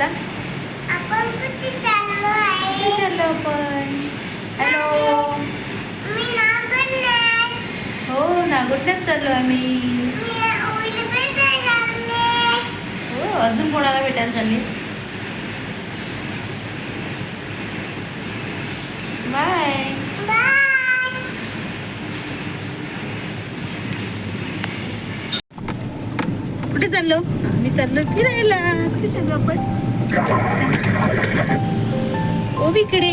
आता? चाललो आपण? हॅलो हो चाललो आम्ही हो अजून कोणाला भेटायला चाललीस? बाय बाय कुठे चाललो? आम्ही चाललो फिरायला. कुठे चाललो आपण? ओबीकडे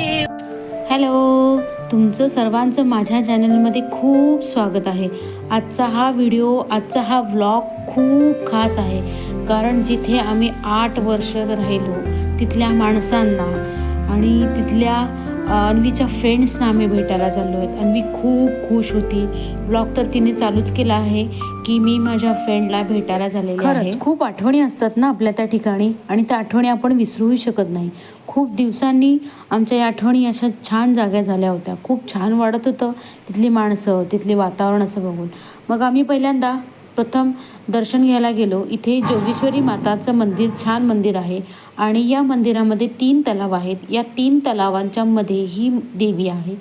हॅलो तुमचं सर्वांचं माझ्या चॅनलमध्ये खूप स्वागत आहे. आजचा हा व्हिडिओ आजचा हा व्लॉग खूप खास आहे. कारण जिथे आम्ही आठ वर्ष राहिलो तिथल्या माणसांना आणि तिथल्या अन्वीच्या फ्रेंड्सना आम्ही भेटायला चाललो आहेत. अन्वी खूप खुश होती. ब्लॉग तर तिने चालूच केला आहे की मी माझ्या फ्रेंडला भेटायला झाले खरंच खूप आठवणी असतात ना आपल्या त्या ठिकाणी आणि त्या आठवणी आपण विसरूही शकत नाही. खूप दिवसांनी आमच्या या आठवणी अशा छान जाग्या झाल्या होत्या. खूप छान वाढत होतं. तिथली माणसं तिथली वातावरण असं बघून. मग आम्ही पहिल्यांदा प्रथम दर्शन घ्यायला गेलो. इथे जोगेश्वरी माताचं मंदिर छान मंदिर आहे. आणि या मंदिरामध्ये तीन तलाव आहेत. या तीन तलावांच्या मध्ये ही देवी आहे.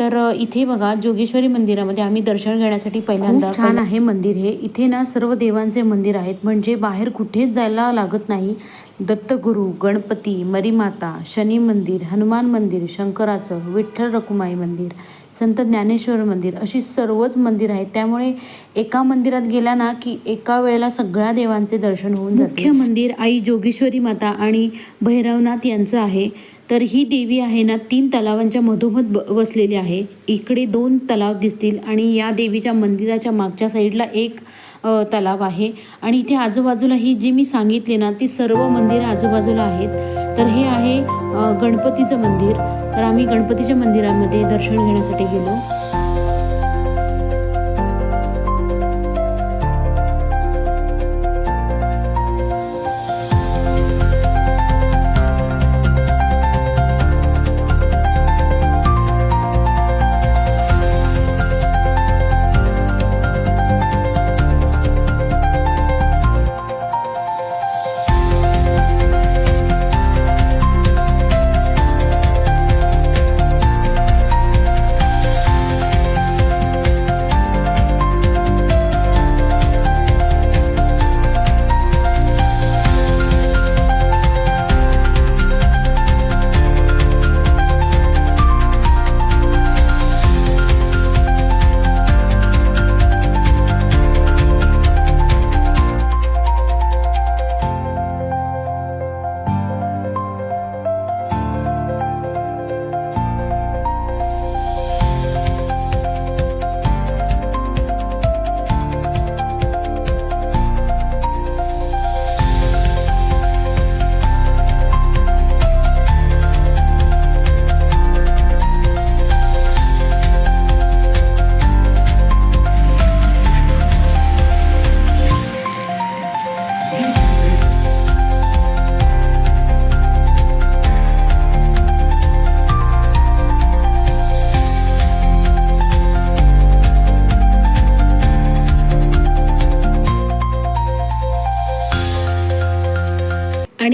तर इथे बघा जोगेश्वरी मंदिरामध्ये आम्ही दर्शन घेण्यासाठी पहिल्यांदा छान आहे मंदिर हे. इथे ना सर्व देवांचे मंदिर आहेत. म्हणजे बाहेर कुठेच जायला लागत नाही. दत्तगुरू गणपती मरीमाता शनी मंदिर हनुमान मंदिर शंकराचं विठ्ठल रखुमाई मंदिर संत ज्ञानेश्वर मंदिर अशी सर्वच मंदिर आहेत. त्यामुळे एका मंदिरात गेला ना की एका वेळेला सगळ्या देवांचे दर्शन होऊन जाते. मुख्य मंदिर आई जोगेश्वरी माता आणि भैरवनाथ यांचं आहे. तर ही देवी आहे ना तीन तलावांच्या मधोमध ब बसलेली आहे. इकडे दोन तलाव दिसतील आणि या देवीच्या मंदिराच्या मागच्या साईडला एक तलाव आहे. आणि इथे आजूबाजूला ही जी मी सांगितली ना ती सर्व मंदिरं आजूबाजूला आहेत. तर हे आहे गणपतीचं मंदिर. तर आम्ही गणपतीच्या मंदिरामध्ये दर्शन घेण्यासाठी गेलो.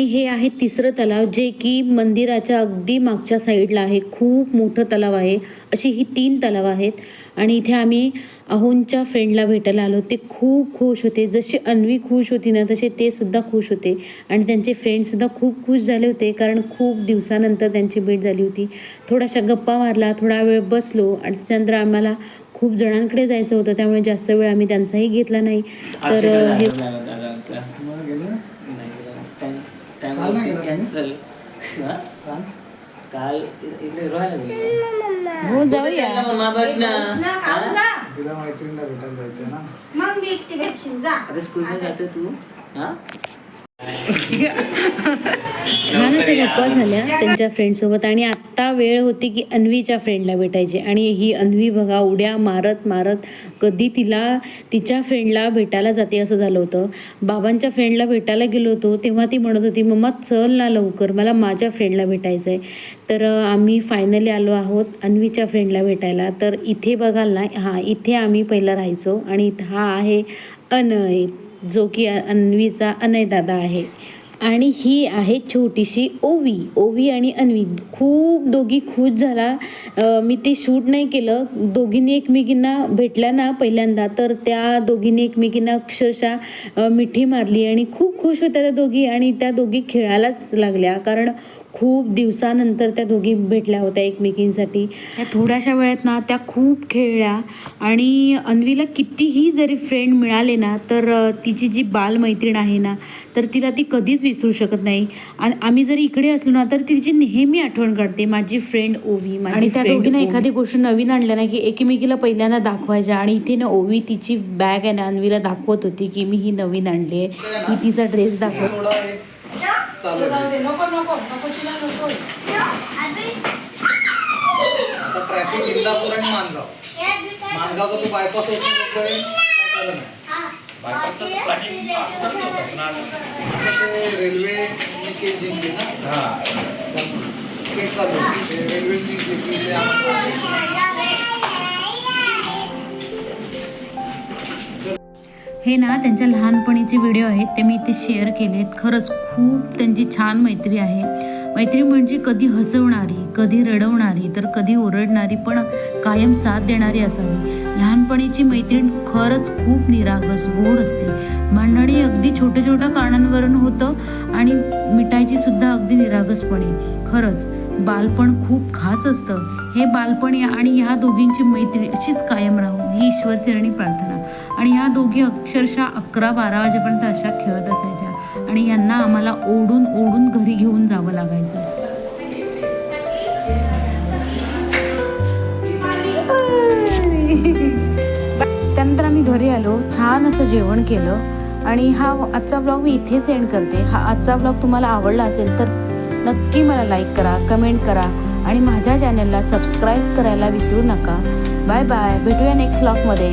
आणि हे आहे तिसरं तलाव जे की मंदिराच्या अगदी मागच्या साईडला आहे. खूप मोठं तलाव आहे. अशी ही तीन तलाव आहेत. आणि इथे आम्ही अहोंच्या फ्रेंडला भेटायला आलो. ते खूप खुश होते. जशी अन्वी खुश होती ना तसे ते सुद्धा खुश होते. आणि त्यांचे फ्रेंडसुद्धा खूप खुश झाले होते. कारण खूप दिवसानंतर त्यांची भेट झाली होती. थोडाशा गप्पा मारला थोडा वेळ बसलो आणि त्याच्यानंतर आम्हाला खूप जणांकडे जायचं होतं. त्यामुळे जास्त वेळ आम्ही त्यांचाही घेतला नाही. तर हे काल नाही गेला तुम्ही? कॅन्सल काल? काल इकडे रोहायला गेलो. मम्मा. हो जाऊया. चल ना बस ना. हा? तिला मैत्रिणीला भेटायला जायचं ना. मग मी भेटशील जा. आता. स्कूलला जाते तू. हा? छान अशा गप्पा झाल्या त्यांच्या फ्रेंडसोबत आणि आत्ता वेळ होती की अन्वीच्या फ्रेंडला भेटायची. आणि ही अन्वी बघा उड्या मारत मारत कधी तिला तिच्या फ्रेंडला भेटायला जाते असं झालं होतं. बाबांच्या फ्रेंडला भेटायला गेलो होतो तेव्हा ती म्हणत होती मम्मा चल ना लवकर मला माझ्या फ्रेंडला भेटायचं आहे तर आम्ही फायनली आलो आहोत अन्वीच्या फ्रेंडला भेटायला. तर इथे बघाल ना हां इथे आम्ही पहिलं राहायचो आणि हा आहे अनय. जो की अन्वीचा अनयदादा आहे. आणि ही आहे छोटीशी ओवी. ओवी आणि अन्वी खूप दोघी खुश झाला. मी ते शूट नाही केलं. दोघींनी एकमेकींना भेटल्या ना पहिल्यांदा तर त्या दोघींनी एकमेकींना अक्षरशः मिठी मारली आणि खूप खुश होत्या त्या दोघी आणि त्या दोघी खेळायलाच लागल्या. कारण खूप दिवसानंतर त्या दोघी भेटल्या होत्या एकमेकींसाठी. त्या थोड्याशा वेळात ना त्या खूप खेळल्या. आणि अन्वीला कितीही जरी फ्रेंड मिळाले ना तर तिची जी बालमैत्रीण आहे ना तर तिला ती कधीच विसरू शकत नाही. आणि आम्ही जरी इकडे असलो ना तर तिची नेहमी आठवण काढते माझी फ्रेंड ओवी माझी आणि त्या दोघींना एखादी गोष्ट नवीन आणल्या ना की एकमेकीला पहिल्यांदा दाखवायच्या आणि इथे ना ओवी तिची बॅग आहे ना अन्वीला दाखवत होती की मी ही नवीन आणली आहे. ही तिचा ड्रेस दाखव. चालू आहे. आता ट्रॅफिक इंदापूर आणि मानगाव. मानगावचा तो बायपास होतो ते रेल्वे केस जिंकली ना? केस चालू रेल्वे जिंकली हे ना त्यांच्या लहानपणीचे व्हिडिओ आहेत ते मी इथे शेअर केले आहेत खरंच खूप त्यांची छान मैत्री आहे. मैत्री म्हणजे कधी हसवणारी कधी रडवणारी तर कधी ओरडणारी पण कायम साथ देणारी असावी. लहानपणीची मैत्रीण खरंच खूप निरागस गोड असते. भांडणी अगदी छोट्या छोट्या कारणांवरून होतं आणि मिटायची सुद्धा अगदी निरागसपणे. खरंच बालपण खूप खास असतं. हे बालपण आणि ह्या दोघींची मैत्री अशीच कायम राहू ही ईश्वरचरणी प्रार्थना. आणि ह्या दोघी अक्षरशः अकरा बारा वाजेपर्यंत अशा खेळत असायच्या. आणि यांना आम्हाला ओढून ओढून घरी घेऊन जावं लागायचं. त्यानंतर आम्ही घरी आलो छान असं जेवण केलं आणि हा आजचा ब्लॉग मी इथेच एंड करते. हा आजचा ब्लॉग तुम्हाला आवडला असेल तर नक्की मला लाईक करा कमेंट करा आणि माझ्या चॅनलला सबस्क्राईब करायला विसरू नका. बाय बाय भेटूया नेक्स्ट ब्लॉगमध्ये